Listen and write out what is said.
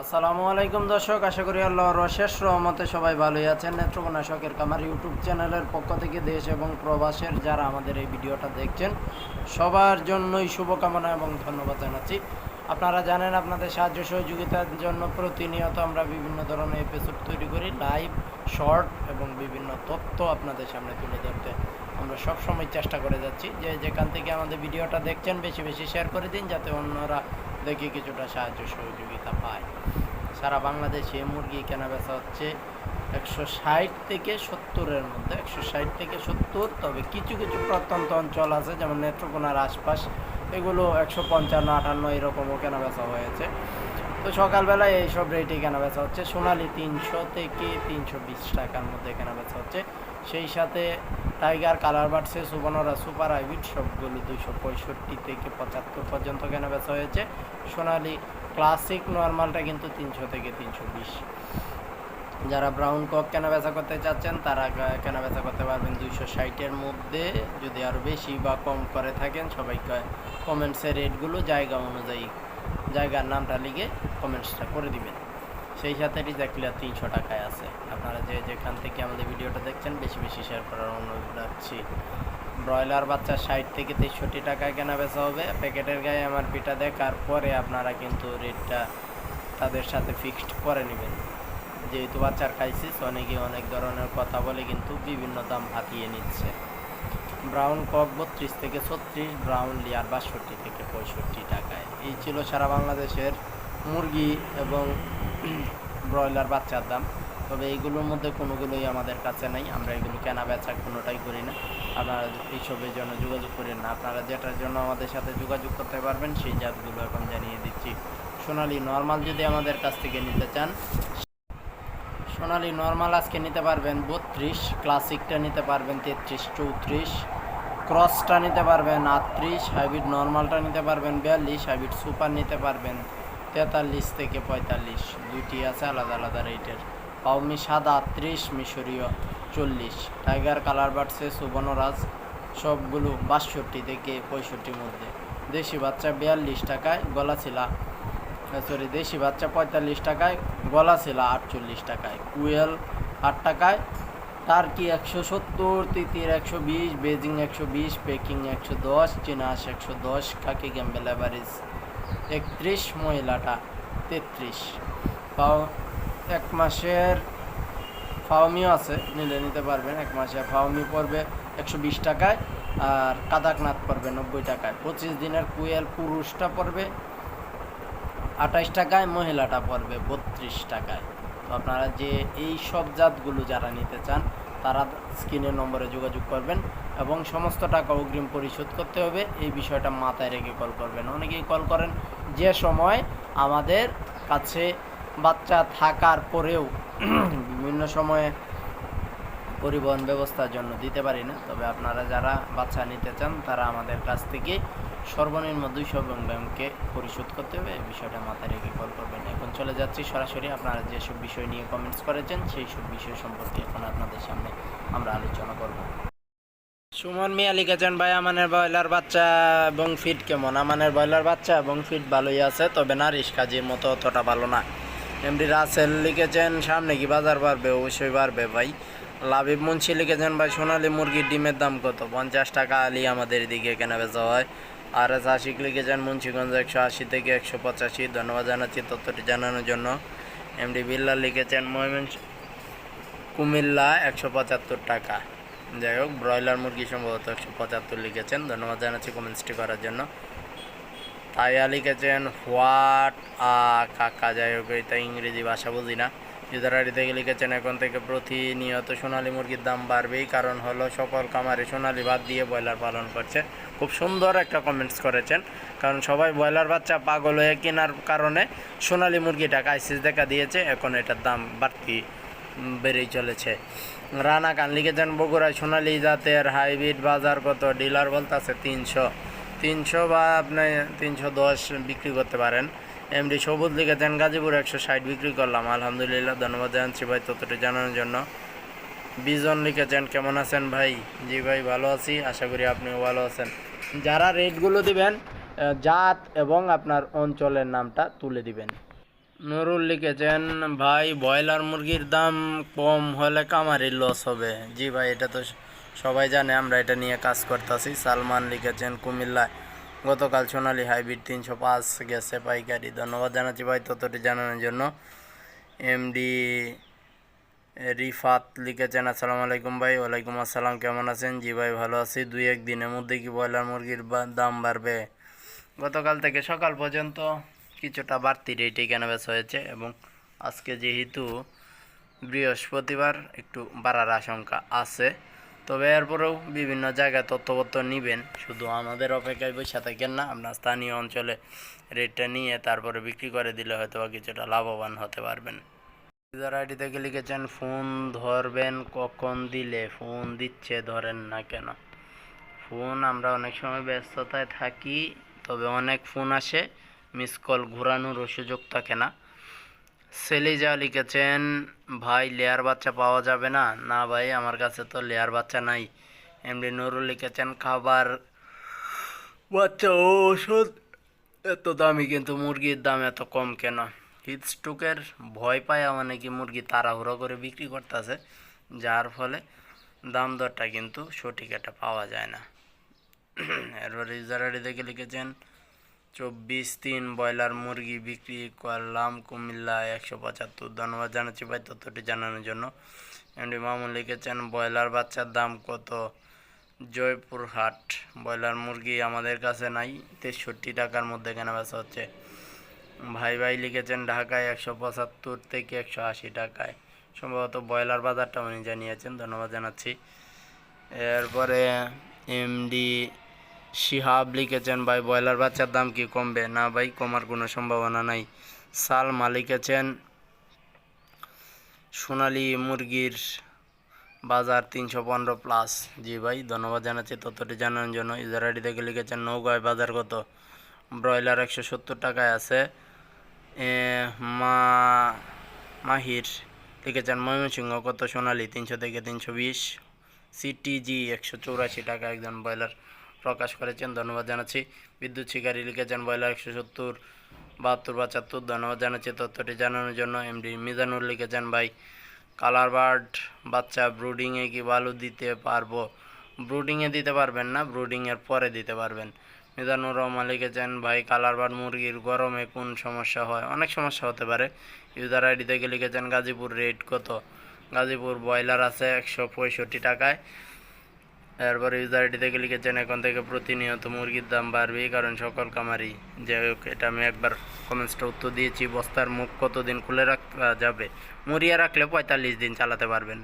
আসসালামু আলাইকুম দর্শক, আশা করি আল্লাহর অশেষ রহমতে সবাই ভালোই আছেন। নেত্রকোনা শখের কামার ইউটিউব চ্যানেলের পক্ষ থেকে দেশ এবং প্রবাসের যারা আমাদের এই ভিডিওটা দেখছেন, সবার জন্যই শুভকামনা এবং ধন্যবাদ জানাচ্ছি। আপনারা জানেন, আপনাদের সাহায্য সহযোগিতার জন্য প্রতিনিয়ত আমরা বিভিন্ন ধরনের এপিসোড তৈরি করি লাইভ শর্ট এবং বিভিন্ন তথ্য আপনাদের সামনে তুলে ধরতে। আমরা সব সময় চেষ্টা করে যাচ্ছি যে যেখান থেকে আমাদের ভিডিওটা দেখছেন, বেশি বেশি শেয়ার করে দিন, যাতে অন্যরা দেখে কিছুটা সাহায্য সহযোগিতা পায়। সারা বাংলাদেশে মুরগি কেনা বেচা হচ্ছে একশো ষাট থেকে সত্তরের মধ্যে। একশো ষাট থেকে সত্তর, তবে কিছু কিছু প্রত্যন্ত অঞ্চল আছে, যেমন নেত্রকোনার আশপাশ। এগুলো একশো পঞ্চান্ন, আটান্ন এরকমও কেনা বেচা হয়েছে। তো সকালবেলায় এইসব রেটে কেনা বেচা হচ্ছে। সোনালি তিনশো থেকে তিনশো বিশ টাকার মধ্যে কেনা বেচা হচ্ছে। সেই সাথে টাইগার, কালার বাড়ছে সুবর্ণরা, সুপার হাইব্রিড, সবগুলো দুশো পঁয়ষট্টি থেকে পঁচাত্তর পর্যন্ত কেনা বেচা হয়েছে। সোনালি ক্লাসিক নর্মালটা কিন্তু তিনশো থেকে তিনশো বিশ। যারা ব্রাউন কক কেনা বেচা করতে চাচ্ছেন, তারা কা- কেনা বেচা করতে পারবেন দুইশো ষাটের মধ্যে। যদি আরও বেশি বা কম করে থাকেন, সবাই কমেন্টসের রেটগুলো জায়গা অনুযায়ী, জায়গার নামটা লিখে কমেন্টসটা করে দিবেন। সেই সাথে রিজাক্লিয়ার তিনশো টাকায় আছে। আপনারা যে যেখান থেকে আমাদের ভিডিওটা দেখছেন, বেশি বেশি শেয়ার করার অনুরোধ রাখছি। ব্রয়লার বাচ্চা ষাট থেকে তেষট্টি টাকায় কেনা বেচা হবে। প্যাকেটের গায়ে আমার পিঠা দেখার পরে আপনারা কিন্তু রেটটা তাদের সাথে ফিক্সড করে নেবেন। যেহেতু বাচ্চার ক্রাইসিস অনেকে অনেক ধরনের কথা বলে কিন্তু বিভিন্ন দাম হাতিয়ে নিচ্ছে। ব্রাউন কক বত্রিশ থেকে ছত্রিশ ব্রাউন লিয়ার বাষট্টি থেকে পঁয়ষট্টি টাকায়। এই ছিল সারা বাংলাদেশের মুরগি এবং ব্রয়লার বাচ্চার দাম। তবে এইগুলোর মধ্যে কোনোগুলোই আমাদের কাছে নাই। আমরা এগুলো কেনা বেচা কোনোটাই করি না। আপনারা এইসবের জন্য যোগাযোগ করেন না। আপনারা যেটার জন্য আমাদের সাথে যোগাযোগ করতে পারবেন, সেই জাতগুলো এখন জানিয়ে দিচ্ছি। সোনালি নর্মাল যদি আমাদের কাছ থেকে নিতে চান, সোনালি নর্মাল আজকে নিতে পারবেন বত্রিশ, ক্লাসিকটা নিতে পারবেন তেত্রিশ, চৌত্রিশ, ক্রসটা নিতে পারবেন আটত্রিশ, হাইব্রিড নর্মালটা নিতে পারবেন বিয়াল্লিশ, হাইব্রিড সুপার নিতে পারবেন তেতাল্লিশ থেকে পঁয়তাল্লিশ। দুইটি আছে আলাদা আলাদা রেটের। পাউমি সাদা আটত্রিশ মিশরীয়, চল্লিশ। টাইগার কালার বাড়ছে সুবর্ণরাজ সবগুলো বাষট্টি থেকে পঁয়ষট্টির মধ্যে। দেশি বাচ্চা বিয়াল্লিশ টাকায় গলাছিলা সরি দেশি বাচ্চা পঁয়তাল্লিশ টাকায়, গলা ছিল আটচল্লিশ টাকায়। কুয়েল আট টাকায়, টার্কি একশো সত্তর, তিতির একশো বিশ, বেজিং একশো বিশ, পেকিং একশো দশ, চিনাস একশো দশ কাকি গ্যাম্বেল অ্যাভারেজ একত্রিশ মহিলাটা তেত্রিশ। পাও এক মাসের ফাওমিও আছে, নিলে নিতে পারবেন। এক মাসে ফাওমি পড়বে একশো বিশ টাকায় আর কাদাকনাথ পড়বে নব্বই টাকায়। পঁচিশ দিনের কুয়েল পুরুষটা পড়বে আঠাইশ টাকায়, মহিলাটা পড়বে বত্রিশ টাকায়। তো আপনারা যে এই সব জাতগুলো যারা নিতে চান, তারা স্ক্রিনের নম্বরে যোগাযোগ করবেন এবং সমস্ত টাকা অগ্রিম পরিশোধ করতে হবে। এই বিষয়টা মাথায় রেখে কল করবেন। অনেকেই কল করেন যে সময় আমাদের কাছে বাচ্চা থাকার পরেও বিভিন্ন সময়ে পরিবহন ব্যবস্থার জন্য দিতে পারি না। তবে আপনারা যারা বাচ্চা নিতে চান, তারা আমাদের কাছ থেকে সর্বনিম্ন দুইশো ব্যাংকে পরিশোধ করতে হবে। এই বিষয়টা মাথায় রেখে কল করবেন। এখন চলে যাচ্ছি সরাসরি আপনারা যেসব বিষয় নিয়ে কমেন্টস করেছেন, সেই সব বিষয় সম্পর্কে এখন আপনাদের সামনে আমরা আলোচনা করব। সুমন মিয়া লিখেছেন, ভাই, আমানের ব্রয়লার বাচ্চা এবং ফিট কেমন? আমানের ব্রয়লার বাচ্চা এবং ফিট ভালোই আছে, তবে নারিশ কাজের মতো অতটা ভালো না। এমডি রাসেল লিখেছেন, সামনে কি বাজার বাড়বে? অবশ্যই বাড়বে ভাই। লাভিব মুন্সি লিখেছেন, ভাই, সোনালি মুরগির ডিমের দাম কত? পঞ্চাশ টাকা আলি আমাদের এদিকে কেনা বেচা হয়। আর এস আশিক লিখেছেন, মুন্সিগঞ্জ একশো আশি থেকে একশো পঁচাশি। ধন্যবাদ জানাচ্ছি তথ্যটি জানানোর জন্য। এমডি বিল্লাল লিখেছেন ময়মন কুমিল্লা একশো পঁচাত্তর টাকা। যাই হোক, ব্রয়লার মুরগি সম্ভবত একশো পঁচাত্তর লিখেছেন। ধন্যবাদ জানাচ্ছি কমেন্টসটি করার জন্য। তাইয়া লিখেছেন, হোয়াট আ কাকা যাই হোক, এটা ইংরেজি ভাষা বুঝি না। ইউজারারি থেকে লিখেছেন, এখন থেকে প্রতিনিয়ত সোনালী মুরগির দাম বাড়বেই, কারণ হলো সকল কামারে সোনালি বাদ দিয়ে ব্রয়লার পালন করছে। খুব সুন্দর একটা কমেন্টস করেছেন, কারণ সবাই ব্রয়লার বাচ্চা পাগল হয়ে কেনার কারণে সোনালী মুরগিটা ক্রাইসিস দেখা দিয়েছে, এখন এটার দাম বাড়তি বেড়েই চলেছে। রানা কান লিখেছেন, বগুড়ায় সোনালি জাতের হাইব্রিড বাজার কত? ডিলার বলতেছে, তিনশো। তিনশো বা আপনি তিনশো দশ বিক্রি করতে পারেন। এমডি সবুজ লিখেছেন গাজীপুর একশো ষাট বিক্রি করলাম। আলহামদুলিল্লাহ, ধন্যবাদ জানাচ্ছি ভাই ততটি জানানোর জন্য। বিজন লিখেছেন কেমন আছেন ভাই? জি ভাই, ভালো আছি, আশা করি আপনিও ভালো আছেন। যারা রেটগুলো দিবেন জাত এবং আপনার অঞ্চলের নামটা তুলে দিবেন। নুরুল লিখেছেন ভাই, ব্রয়লার মুরগির দাম কম হলে কামারি লস হবে। জি ভাই, এটা তো সবাই জানে আমরা এটা নিয়ে কাজ করতেছি। সালমান লিখেছেন, কুমিল্লায় গতকাল সোনালী হাইব্রিড তিনশো পাঁচ গেছে পাইকারি। ধন্যবাদ জানাচ্ছি ভাই ততটি জানানোর জন্য। এমডি রিফাত লিখেছেন, আসসালামু আলাইকুম ভাই, ওয়ালাইকুম আসসালাম, কেমন আছেন? জি ভাই, ভালো আছি। দুই এক দিনের মধ্যে কি ব্রয়লার মুরগির দাম বাড়বে? গতকাল থেকে সকাল পর্যন্ত কিছুটা বাড়তি রেটে কেনাবেচা হয়েছে এবং আজকে যেহেতু বৃহস্পতিবার একটু বাড়ার আশঙ্কা আছে তবে এরপরেও বিভিন্ন জায়গায় তথ্যপত্র নেবেন। শুধু আমাদের অপেক্ষায় বসে থাকেন না, আপনার স্থানীয় অঞ্চলে রেটটা নিয়ে তারপরে বিক্রি করে দিলে হয়তো বা কিছুটা লাভবান হতে পারবেন। ইউজার আইডি থেকে লিখেছেন, ফোন ধরবেন কখন দিলে? ফোন দিচ্ছে, ধরেন না কেন? ফোন আমরা অনেক সময় ব্যস্ততায় থাকি, তবে অনেক ফোন আসে, মিস কল ঘোরানোরও সুযোগ থাকে না। সেলিজা লিখেছেন, ভাই, লেয়ার বাচ্চা পাওয়া যাবে না? না ভাই, আমার কাছে তো লেয়ার বাচ্চা নাই। এমনি নুরুল লিখেছেন, খাবার বাচ্চা ওষুধ, এত দামি কিন্তু মুরগির দাম এত কম কেন? হিট স্ট্রোকের ভয় পায় মানে কি মুরগি তাড়াহুড়ো করে বিক্রি করতেছে, যার ফলে দাম দরটা কিন্তু সঠিক একটা পাওয়া যায় না। এরপর আইডি থেকে লিখেছেন চব্বিশ তিন ব্রয়লার মুরগি বিক্রি করলাম কুমিল্লা একশো পঁচাত্তর। ধন্যবাদ জানাচ্ছি ভাই তথ্যটি জানানোর জন্য। এমডি মামুন লিখেছেন, ব্রয়লার বাচ্চার দাম কত? জয়পুরহাট, ব্রয়লার মুরগি আমাদের কাছে নাই, তেষট্টি টাকার মধ্যে কেনা বেচা হচ্ছে। ভাই ভাই লিখেছেন, ঢাকায় একশো পঁচাত্তর থেকে একশো আশি টাকায়। সম্ভবত ব্রয়লার বাজারটা উনি জানিয়েছেন, ধন্যবাদ জানাচ্ছি। এরপরে এমডি শিহাব লিখেছেন, ভাই, ব্রয়লার বাচ্চার দাম কি কমবে? না, ভাই, কমার কোনো সম্ভাবনা নাই। সালমা লিখেছেন, সোনালি মুরগির বাজার তিনশো পনেরো প্লাস। জি, ভাই, ধন্যবাদ জানাচ্ছি, তথ্যটি জানানোর জন্য। ইউজার আইডি থেকে লিখেছেন, নৌকায় বাজার কত? ব্রয়লার একশো সত্তর টাকায় আছে। মা, মাহির। লিখেছেন, ময়মনসিংহ, কত সোনালি? তিনশো থেকে তিনশো বিশ। সিটিজি, একশো চৌরাশি টাকা একজন ব্রয়লার। প্রকাশ করেছেন। ধন্যবাদ জানাচ্ছি। বিদ্যুৎ শিকারী লিখেছেন ব্রয়লার একশো সত্তর, বাহাত্তর পঁচাত্তর ধন্যবাদ জানাচ্ছি তথ্যটি জানানোর জন্য এমডি মিজানুর লিখেছেন, ভাই, কালার বার্ড বাচ্চা ব্রুডিংয়ে কি ভালো দিতে পারব? ব্রুডিংয়ে দিতে পারবেন না, ব্রুডিংয়ের পরে দিতে পারবেন। মিজানুর রহমান লিখেছেন, ভাই, কালার বার্ড মুরগির গরমে কোন সমস্যা হয়? অনেক সমস্যা হতে পারে। ইউজার আইডি থেকে লিখেছেন, গাজীপুর রেট কত? গাজীপুর ব্রয়লার আছে একশো পঁয়ষট্টি টাকায়। এরপরে ইউজার আইডি থেকে লিখেছেন এখন থেকে প্রতিনিয়ত মুরগির দাম বাড়বে কারণ সকল কামারি যাই হোক, এটা আমি একবার কমেন্টসটা উত্তর দিয়েছি, বস্তার মুখ কতদিন খুলে রাখা যাবে? মুড়িয়ে রাখলে পঁয়তাল্লিশ দিন চালাতে পারবেন।